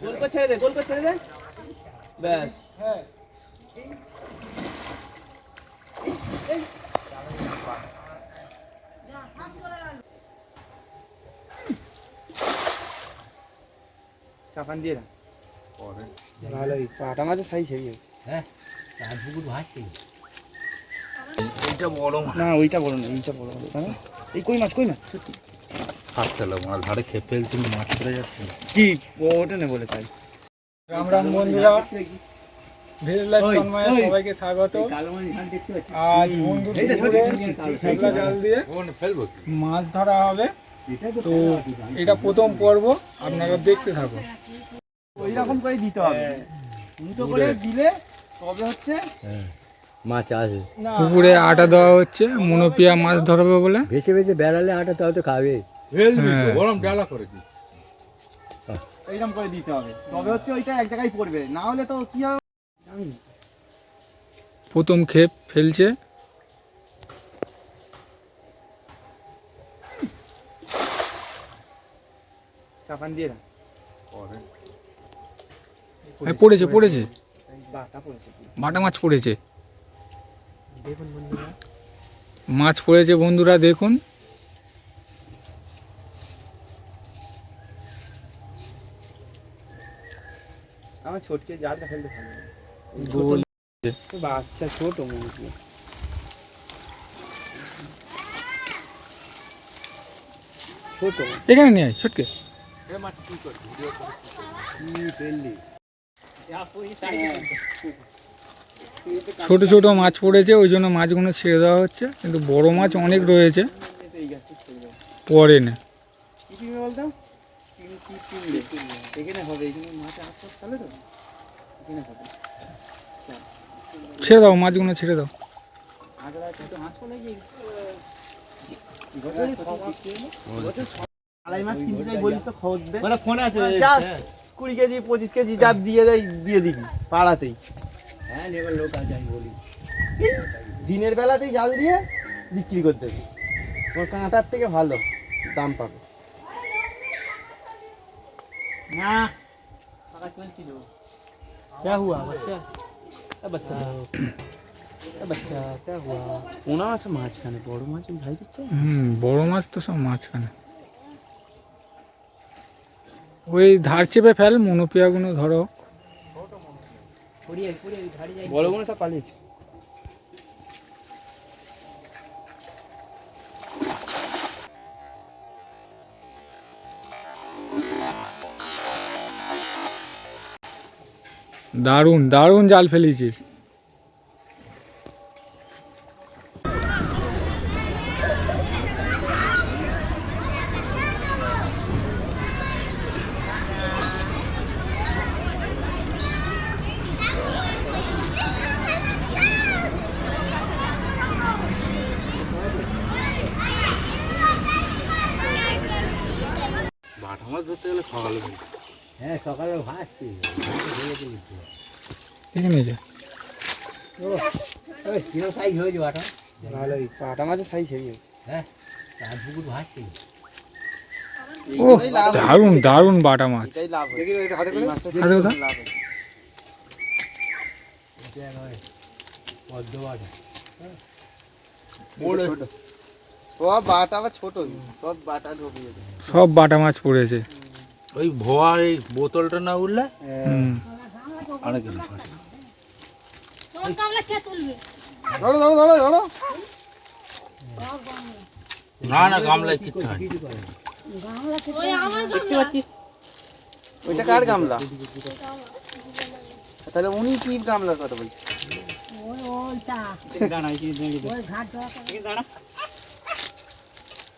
গোল করে ছেড়ে দে গোল করে ছেড়ে দে। ব্যাস। হ্যাঁ চাপান দিয়ে দাও ভালোই পাটা মাছের সাইজ হেভি আছে এটা বড় মাছ। না ওইটা বড় না এইটা বড় হবে তাই এই কই মাছ কই মাছ? হাতটা মাছ ধারে খেয়ে ফেলছিল মাছ পড়ে যাচ্ছে। কি? ওটা নে বলে তাই। রাম রাম বন্ধুরা সবাইকে স্বাগত। আজ বন্ধুর জাল দিয়ে মাছ ধরা হবে। তো এটা প্রথম পর্ব আপনারা দেখতে থাকুন ওই রকম করে দিতে হবে। উল্টো করে দিলে তবে হচ্ছে মাছ আছে পুকুরে আটা দেওয়া হচ্ছে মনোপিয়া মাছ ধরবে বলে। ভেসে ভেসে বেড়ালে আটা তাও তো খাবে। হ্যাঁ। গরম ডালা করে দি এইরকম করে দিতে হবে। তবে হচ্ছে ওইটা এক জায়গায় পড়বে। না হলে তো কি হবে? প্রথম ক্ষেপ ফেলছে। চাপান দিয়ে দাও। হ্যাঁ পড়েছে পড়েছে। পড়েছে। বাটা মাছ পড়েছে। মাছ পড়েছে বন্ধুরা দেখুন। আমার ছোটকে জালটা ফেলতে ভালো গোল বাচ্চা ছোট মুরগি ছোট। এখানে নিয়ে আয় ছটকে। ছোট ছোট মাছ পড়েছে ওই জন্য মাছগুলো ছেড়ে দেওয়া হচ্ছে কিন্তু বড় মাছ অনেক রয়েছে। পরে না। কি চিংড়ি এখানে হবে এখানে মাছ আশপাশ চলে তো? এখানে হবে। ছেড়ে দাও মাছগুলো ছেড়ে দাও। আগলা তো হাসপো নাকি আড়াই মাছ কিনতে যাই বলিস তো খবর দে। মানে ফোন আছে কুড়ি কেজি পঁচিশ কেজি যা দিয়ে দেয় দিয়ে দিবি পাড়াতেই। হ্যাঁ নেবার লোক আছে আমি বলি। দিনের বেলাতেই জাল দিয়ে বিক্রি করতে দেবে তোমার কাঁটার থেকে ভালো দাম পাবে। না চলছিল क्या हुआ बच्चा এ বাচ্চা এ বাচ্চা क्या हुआ পোনা আছে মাঝখানে বড় মাছ ভাই দিচ্ছে হুম বড় মাছ তো সব মাঝখানে ওই ধার চেপে ফেল মনোপিয়াগুলো ধরো বড়গুলো সব পালিয়েছে দারুণ দারুণ জাল ফেলেছিস বাটা মাছ ধরতে গেলে সকালে ফেলতে হ্যাঁ সকালে ভাসছি। এখানে সাইজ হয়েছে বাটা? ভালোই পাটা মাছের সাইজ হেভি হ্যাঁ ও দারুণ দারুণ বাটা মাছ। এটাই লাভ দেখি এটা হাতে করে। মাছটা হাতে কোথা? লাভ। এটা নয় পদ্ম বাটা। বড় ছোট। সব বাটা আবার ছোট সব বাটা সব বাটা মাছ পড়েছে। ওই ভোয়া এই বোতলটা না উঠলে অনেক কিছু। তোর গামলা কে তুলবে? ধরো ধরো ধরো ধরো। না না গামলায় কিচ্ছু হয় গামলা ওইটা কার গামলা তাহলে উনি কি গামলার কথা বলছেন ওই ওইটা। ওই দাঁড়া।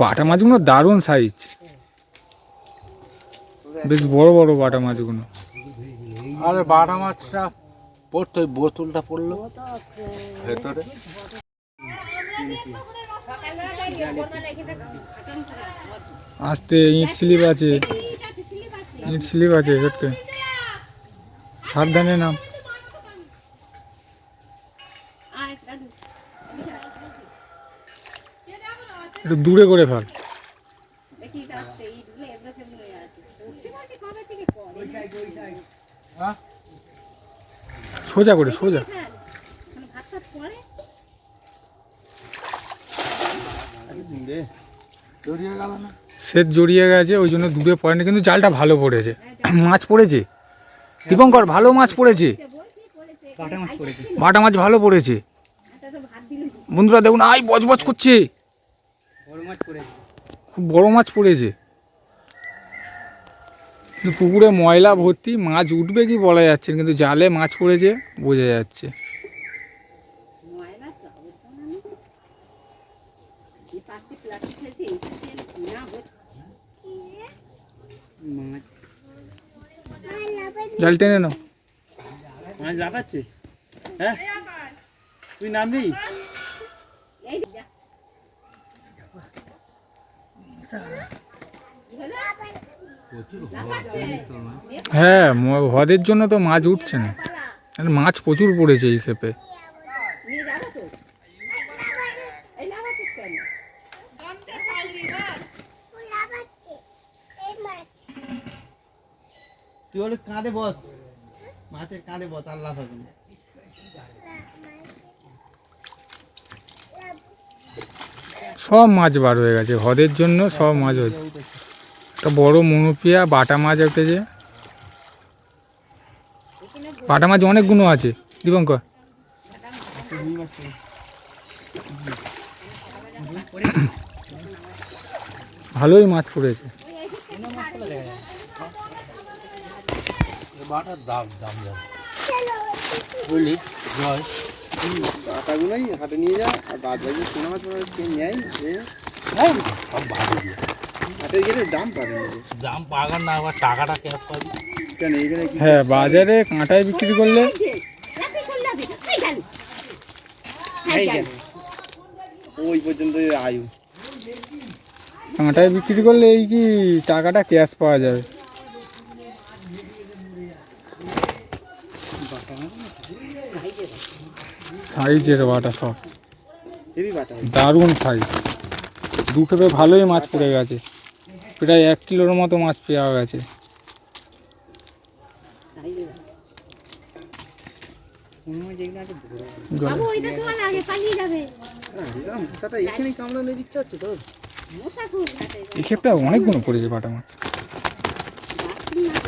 বাটা মাছগুলো দারুণ সাইজ বেশ বড় বড় বাটা মাছগুলো। আরে বাটা মাছটা পড়তো ওই বোতলটা পড়ল ভেতরে। আসতে ইট স্লিপ আছে। ইট স্লিপ আছে সাবধানে নাম আয় দাদু একটু দূরে করে ফেল। সোজা করে সোজা। পরে জড়িয়ে সেট জড়িয়ে গেছে ওই জন্য দূরে পড়েনি কিন্তু জালটা ভালো পড়েছে। মাছ পড়েছে? দীপঙ্কর ভালো মাছ পড়েছে? বাটা মাছ ভালো পড়েছে? বন্ধুরা দেখুন আই বজবজ করছে। মাছ পড়েছে খুব বড় মাছ পড়েছে। কিন্তু পুকুরে ময়লা ভর্তি মাছ উঠবে কি বলা যাচ্ছে না, কিন্তু জালে মাছ পড়েছে বোঝা যাচ্ছে। জাল টেনে নাও। মাছ লাফাচ্ছে? হ্যাঁ? তুই নামবি এই যা হ্যাঁ হ্রদের জন্য তো মাছ উঠছে না। মাছ প্রচুর পড়েছে এই ক্ষেপে। তুই হলে কাঁধে বস। মাছের কাঁধে বস, আল্লাহ সব মাছ বার হয়ে গেছে। হ্রদের জন্য সব মাছ হয়েছে একটা বড় মনুপিয়া, বাটা মাছ উঠেছে। বাটা মাছ অনেক অনেকগুলো আছে। দীপঙ্কর। ভালোই মাছ পড়েছে বাটার দাম দাম। বুঝলি? জয়। কাটাগুলোই হাটে নিয়ে যা আর বাদ বাকি কোনো মাছ মাছ কে নেয় এ সব ভালো দিয়ে হাটে গেলে দাম পাবে দাম পাগার না আবার টাকাটা ক্যাশ পাবি? কেন এখানে হ্যাঁ বাজারে কাঁটায় বিক্রি করলে ওই পর্যন্ত আয়ু। কাঁটায় বিক্রি করলে এই কি টাকাটা ক্যাশ পাওয়া যাবে? সাইজের বাটা সব। হয়। দারুণ সাইজ দু খেপে ভালোই মাছ পড়ে গেছে। প্রায় এক কিলোর মতো মাছ পেয়ে গেছে। এই ক্ষেপটা অনেকগুলো পড়েছে বাটা মাছ জড়িয়ে গেল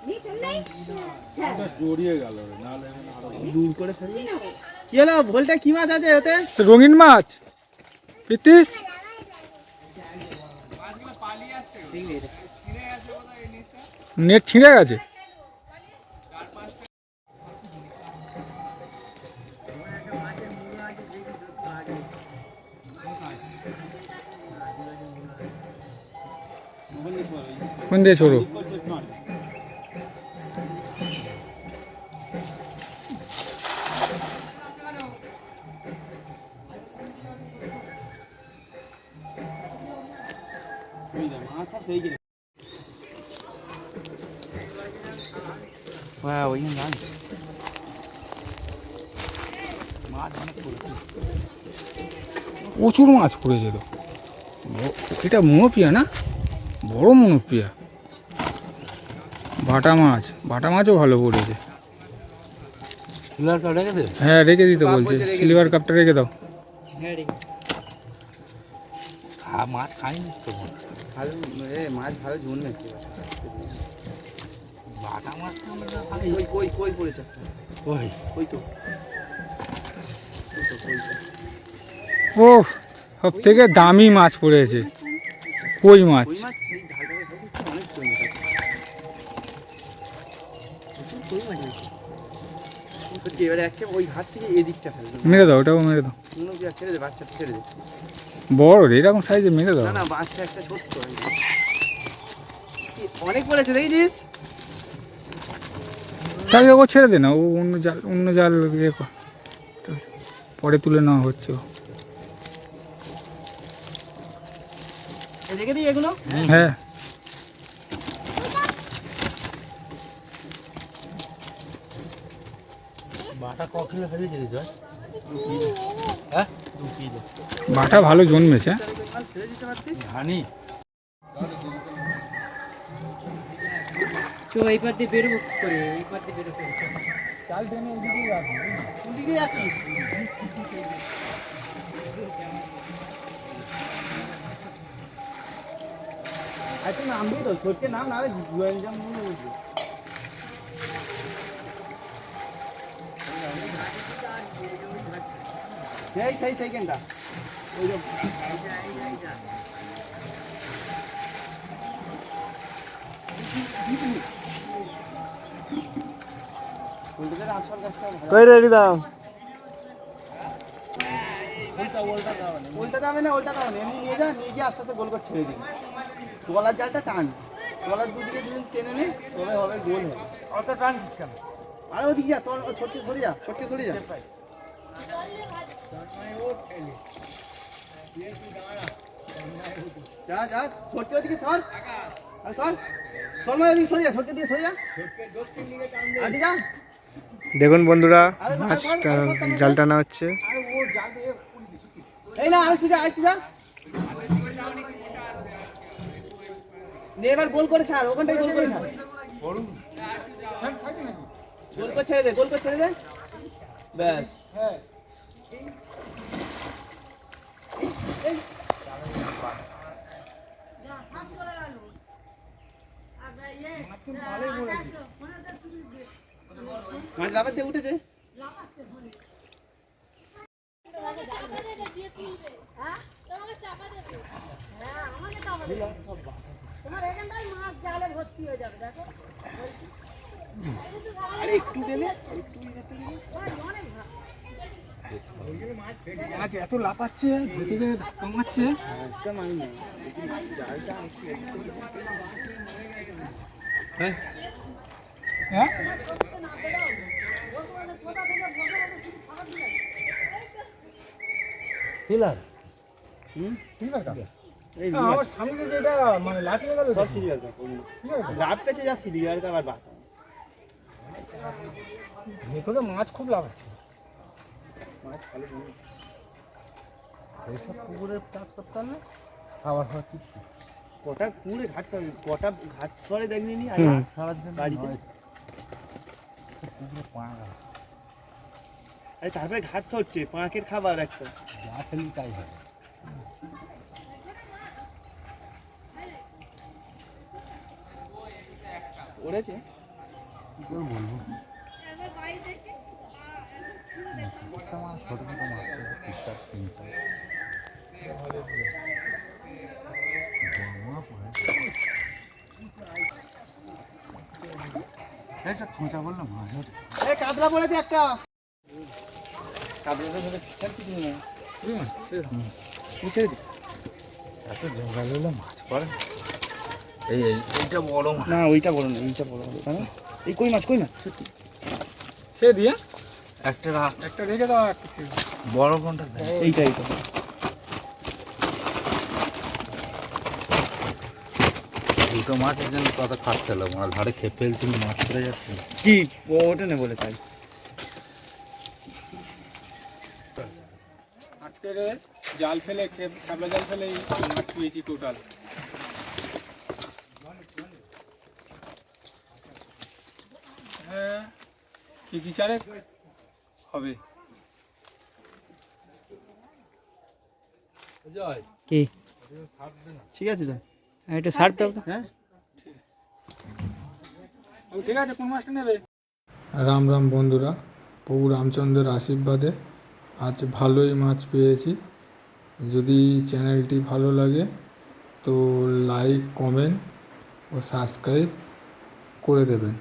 নাহলে দূর করে ফেলি কি হলো? ভোলটা কি মাছ আছে ওতে? তো রঙিন মাছ। পিতিস নেট ছিঁড়ে গেছে। কোন দিয়ে ছোড়ো? মাছ ব- এটা মনোপিয়া না? বড় মনোপিয়া বাটা মাছ বাটা মাছও ভালো পড়েছে। হ্যাঁ রেখে দিতে বলছে। সিলভার কাপটা রেখে দাও। খা মাছ খাইনি তো। ভালো মাছ ভালো ঝুন নাকি বাটা মাছ কই কই পড়েছে? তো, কই তো। ও সব থেকে দামি মাছ পড়েছে কই মাছ মেরে দাও ওটাও মেরে দাও বড় রে, এরকম সাইজে মেরে দাও ও ছেড়ে দে না ও অন্য জাল অন্য জাল ইয়ে। পরে তুলে নেওয়া হচ্ছে ও। রেখে দিই এগুলো? হ্যাঁ। বাটা বাটা ভালো জন্মেছে। ধানি এই পার দিয়ে বেরোবো কি করে এই পার দিয়ে বেরোবো আচ্ছা নামবি তো নাম মনে সেই সেই সেকেন্ডটা ওই যে কই দাও। উল্টা দাবে না উল্টা দাও না এমনি নিয়ে যা নিয়ে গিয়ে আস্তে আস্তে গোল করে ছেড়ে দিন গলার জালটা টান। গলার দুদিকে দুদিন টেনে নে তবে হবে গোল হবে। অত টানছিস কেন? আরে ওদিকে যা তোর ছোটকে সরে যা ছোটকে সরে যা। যা যা ছোটকে ওদিকে সর। আর সর। তোর মানে ওদিকে সরে যা ছোটকে দিয়ে সরে যা। আর যা। দেখুন বন্ধুরা আরে ধর, মাছ। জাল টানা হচ্ছে। এই না আরেকটু যা আরেকটু যা। নে, এবার গোল করে ছাড় ওখানটাই গোল করে ছাড়। গোল করে ছেড়ে দে, গোল করে ছেড়ে দে। ব্যাস। মাছ উঠেছে। তোমার এখানটায় মাছ জালে ভর্তি হয়ে যাবে দেখো। আরে একটু দিলে একটু দিলে অনেক ভালো মাছ এত লাফাচ্ছে ভেতরে কামাচ্ছে একটা মাছ নেই জালটা হ্যাঁ? টিলার। হুম? ঠিক আছে এই না, আমার সামনে যেটা মানে লাফিয়ে গেল সব সিরিয়াল কা রাত যা সিরিয়াল আবার বাদ। ভেতরে মাছ খুব লাফাচ্ছে মাছ ভালো জিনিস এইসব পুকুরের চাষ করতে পারলে খাবার খাওয়া ঠিক কটা পুরে ঘাট চলে কটা ঘাট সরে দেখনি আর সারার জন্য বাড়িতে? পুকুরে পাঁক। আছে। আরে তারপরে ঘাট সরছে পাঁকের খাবার একটা। যা খেলি তাই হবে ওড়েছে কি করে বলব এবার বাড়ি থেকে আহ, একদম ছুঁড়ে দেখলাম একটা মাছ ছোটো ছোটো মাছ ঠিকঠাক তিনটা বড় পড়ে এইসব খোঁচা বললে মাছ কাতলা পড়েছে একটা। ফিসার কিছু নেই এত জঙ্গল হলে মাছ পড়ে। এই এই এইটা বড় মাছ না ওইটা বড় না এইটা বড় হবে তাই এই কই মাছ কই মাছ? সে দিয়ে? একটা রাত একটা রেখে দাও একটা বড় কোনটা? দেয় এইটা এইটা। দুটো মাছের জন্য কত খাটতে হলো মাছ ধারে খেয়ে ফেলছিল মাছ পড়ে যাচ্ছে। কি? ওটা নে বলে তাই। আজকের জাল ফেলে খেপ খাবলা জাল ফেলে মাছ পেয়েছি টোটাল হ্যাঁ কেজি চারেক হবে। কি? ঠিক আছে ছাড় দাও। হ্যাঁ? ঠিক আছে কোন মাছটা নেবে? রাম রাম বন্ধুরা প্রভু রামচন্দ্রের আশীর্বাদে আজ ভালোই মাছ পেয়েছি। যদি চ্যানেলটি ভালো লাগে তো লাইক কমেন্ট ও সাবস্ক্রাইব করে দেবেন।